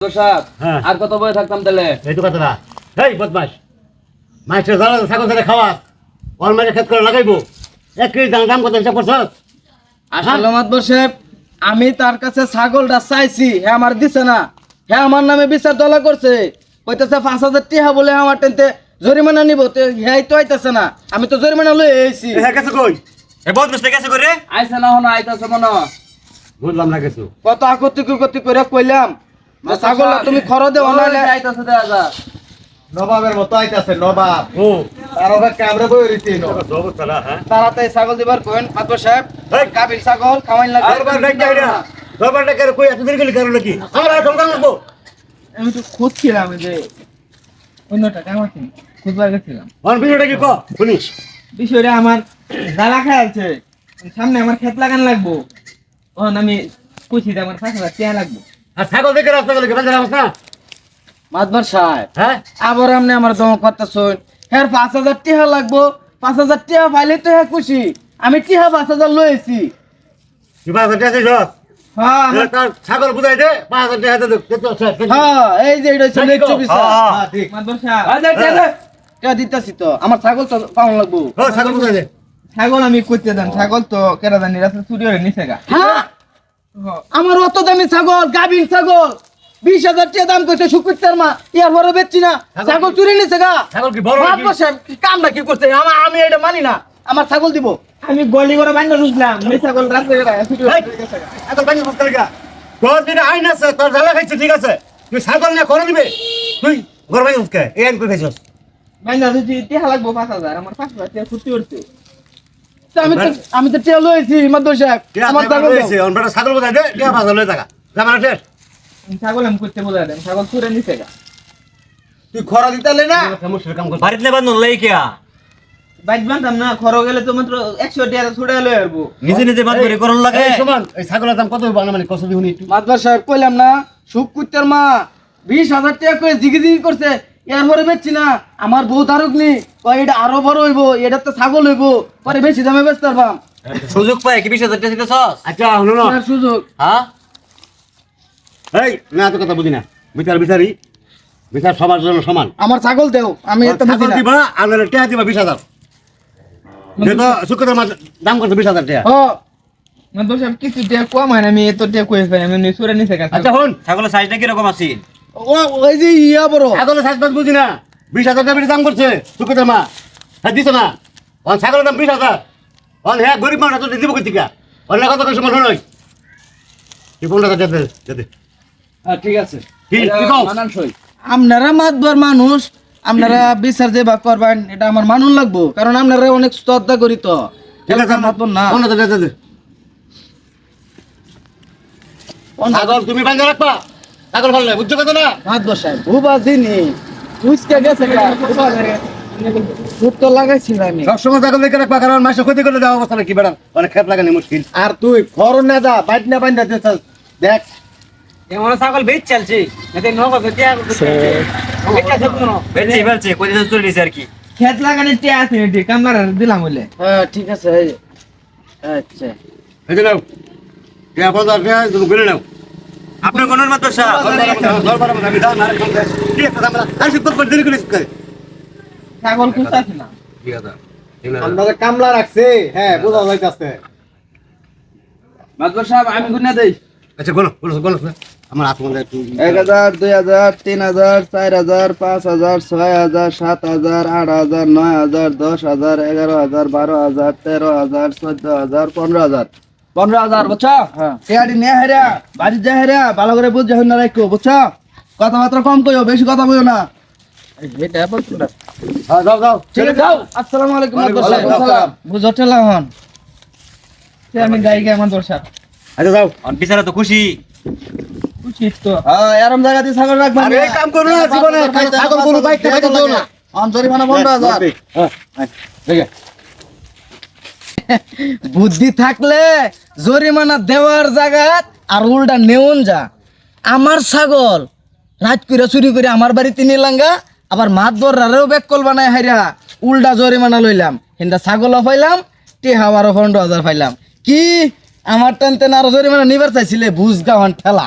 হ্যাঁ। আর কত বয়ে থাকতাম তাহলে? এই তো কথাটা এই বদমাস মাছের জ্বালা ছাগল ধরে খাওয়া অল মাঝে খেত করে লাগাইবো। এক কেজি দাম দাম কত হিসাব করছ আসলে মাতবর সাহেব আমি তার কাছে ছাগলটা চাইছি হ্যাঁ আমার দিছে না। হ্যাঁ আমার নামে বিচার দলা করছে। কইতেছে পাঁচ হাজার টিহা বলে আমার টেনতে জরিমানা নিব। তো হ্যাঁ তো আইতাছে না। আমি তো জরিমানা লই হ্যাঁ কই? এ বদমাস করে আইছে না হনো আইতাছে মনে হয়। বুঝলাম না কিছু। কত আকতি কুকতি করে কইলাম যে ছাগলটা তুমি খর দেও নাহলে নবাবের মতো আইতাছে নবাব। ও তার ওকে ক্যামেরা বই রইছি হ্যাঁ? তাড়াতাড়ি ছাগল দিবার সাহেব। এই। কাবিল ছাগল খাওয়াইন ডাক যাই না দরবার ডাক কই এত দেরি গেলি কারণ কি? আমার আর ঢোকা লাগবো। আমি তো খুঁজছিলাম যে অন্যটা কেমন আছে খুঁজবার গেছিলাম। অন ভিডিওটা কি ক? শুনিস। বিষয়টা আমার জ্বালা খাইছে সামনে আমার ক্ষেত লাগান লাগবো। তখন আমি খুশি আমার হাজার টিয়া লাগবো। আর ছাগল দেখে না? সাহেব হ্যাঁ? আবার আপনি আমার দম করতেছেন। হ্যাঁ পাঁচ হাজার টিহা লাগবো। পাঁচ হাজার টিহা পাইলে তো হ্যাঁ খুশি। আমি টিহা পাঁচ হাজার লয়েছি কি পাঁচ হাজার টাকা হ্যাঁ ছাগল বুঝাই দে পাঁচ হাজার টাকা দে হ্যাঁ এই যে এটা হচ্ছে লেকচু বিচার হ্যাঁ ঠিক। মাদবর সাহেব, ঠিক আছে টিহা দিতেছি তো। আমার ছাগল তো পাওয়া লাগবো। ছাগল বুঝাই দে। ছাগল আমি করতে দেন ছাগল তো কেরা জানি রাস্তা চুরি হয়ে নিচে গা। হ্যাঁ আমার অত দামি ছাগল গাভীর ছাগল। বিশ হাজার টাকা দাম করছে শুকুরটার মা ইয়ার পরে বেচছি না। ছাগল চুরি নিছে গা। ছাগল কি বড় কামটা কি করছে? আমার আমি এটা মানি না আমার ছাগল দিব। আমি গলি করে বান্ধা ঢুকলাম ওই ছাগল হয়ে এত বানি বুঝতে গা তোর দিনে আইন আছে তোর জ্বালা খাইছে ঠিক আছে। তুই ছাগল না করে দিবে। তুই ঘর উঠকে এই আইন করে খাইছস। বান্ধা যদি টিয়া লাগবো পাঁচ হাজার আমার পাঁচ হাজার ফুটি উঠছে আমি তো আমি তো টেল লইছি মাদর সাহেব। আমার। অন বেটা ছাগল দে টাকা জামানা ছাগল আমি করতে দেন ছাগল চুরে গা। তুই খরা দিতালে না? সমস্যার কাম করছিস বাড়িতে লাই বানতাম না গেলে তো মাত্র একশো টিয়া ছুটে লয়ে আসব। নিজে নিজে বাদ করে করন লাগে। এই সমান এই ছাগলের দাম কত বানা মানে কত দিহুনি একটু। মাদবার সাহেব কইলাম না শুকুরটার মা বিশ হাজার টাকা করে জিগি জিগি করছে এর পরে বেচছি না। আমার বউ ধারক নি। এটা আরও বড় হইব এটা তো ছাগল হইব। পরে বেশি দামে বেচতে পারবাম। সুযোগ পায় কি বিশ হাজার টাকা দিতেছস? আচ্ছা হলো না সুযোগ। হ্যাঁ? এই না এত কথা বুঝি না। বিচার বিচারি। বিচার সবার জন্য সমান। আমার ছাগল দেও আমি এত বুঝি ছাগল না। দিবা আর টিয়া দিবা বিশ হাজার। মাছ দাম করছে বিশ হাজার টাকা ও না দোষ আমি কিছু টিয়া কম হয় না আমি এত টিয়া কয়ে আমি নিচে গা আচ্ছা হন। ছাগলের সাইজটা কীরকম আছে? ও ওই যে ইয়া বড় ছাগলের সাইজ বাজ বুঝি না। বিশ হাজার টাকা বেশি দাম করছে। শুক্রবার মা হ্যাঁ দিছ না। অন ছাগলের দাম বিশ হাজার। অন হ্যাঁ গরিব মানুষ তো দিব অন্য কিছু মানুষ নয় যেতে যেতে ঠিক আছে। আপনারা মাতবার মানুষ আপনারা বিচার যে বা করবেন এটা আমার মানুন লাগবো। কারণ আপনারা অনেক শ্রদ্ধা করি তো। ঠিক আছে মাতবর না। ছাগল তুমি বান্ধা রাখবা। ছাগল ভালো বুঝছ কথা না? মাতবর সাহেব ভুবা দিনি বুঝতে গেছে তো লাগাইছি না আমি। সবসময় ছাগল দেখে রাখবা কারণ মাসে ক্ষতি করলে দেওয়া অবস্থা কি বেড়ান অনেক খেত লাগানি মুশকিল। আর তুই খর না বাইট না দেখ। এমন ছাগল বেচ চলছে। এতে কই দিতে আর কি। খেত লাগানি আছে এটি কামলার দিলাম বলে হ্যাঁ ঠিক আছে আচ্ছা। এই তুমি নাও। আপনার কোন মাত্র সাহেব দরবার আমি দাও না ঠিক আছে আমরা আর শিক্ষক করে দেরি করে শিক্ষক ছাগল খুঁজতে আছে না। ঠিক আছে আমরা যে কামলা রাখছে হ্যাঁ বোঝা যাইতাছে। মাতবর সাহেব আমি গুনে দেই। আচ্ছা আমার হাত এক হাজার দুই হাজার তিন হাজার চার হাজার পাঁচ হাজার ছয় হাজার সাত হাজার আট হাজার নয় হাজার দশ হাজার এগারো হাজার বারো হাজার তেরো হাজার চোদ্দ হাজার পনেরো হাজার। পনেরো হাজার বুঝছ? টিয়াডি নিয়ে হেরা বাড়ি যা হেরা ভালো করে বুঝে হইনা রাখো বুঝছ? কথাবার্তা কম কইও বেশি কথা কইও না। হ্যাঁ যাও যাও। ঠিক আছে যাও। আসসালামু আলাইকুম মাতবর সাহেব ওয়ালাইকুম আসসালাম। বুঝো ঠেলা হন। সে আমি গাইকে আমার দর্শক আচ্ছা যাও। অন বিচারা তো খুশি। হ্যাঁ এরম জায়গা দিয়ে ছাগল রাখবেন কাম করো না জীবনে ছাগল কোনো বাইক না। জরিমানা পনেরো হাজার। হ্যাঁ হ্যাঁ ঠিক আছে বুদ্ধি থাকলে জরিমানা দেওয়ার জায়গাত আর উল্টা নেওন যা। আমার ছাগল রাত করে চুরি করে আমার বাড়িতে নিলাঙ্গা আবার মাত বর্রারেও ব্যাক কল বানায় হাইরা উল্টা জরিমানা লইলাম। হিন্দা ছাগলও পাইলাম টি হাওয়ারও পনেরো হাজার পাইলাম। কি? আমার টেন টেন আরও জরিমানা নিবার চাইছিলে? বুঝ গাওয়ান ঠেলা।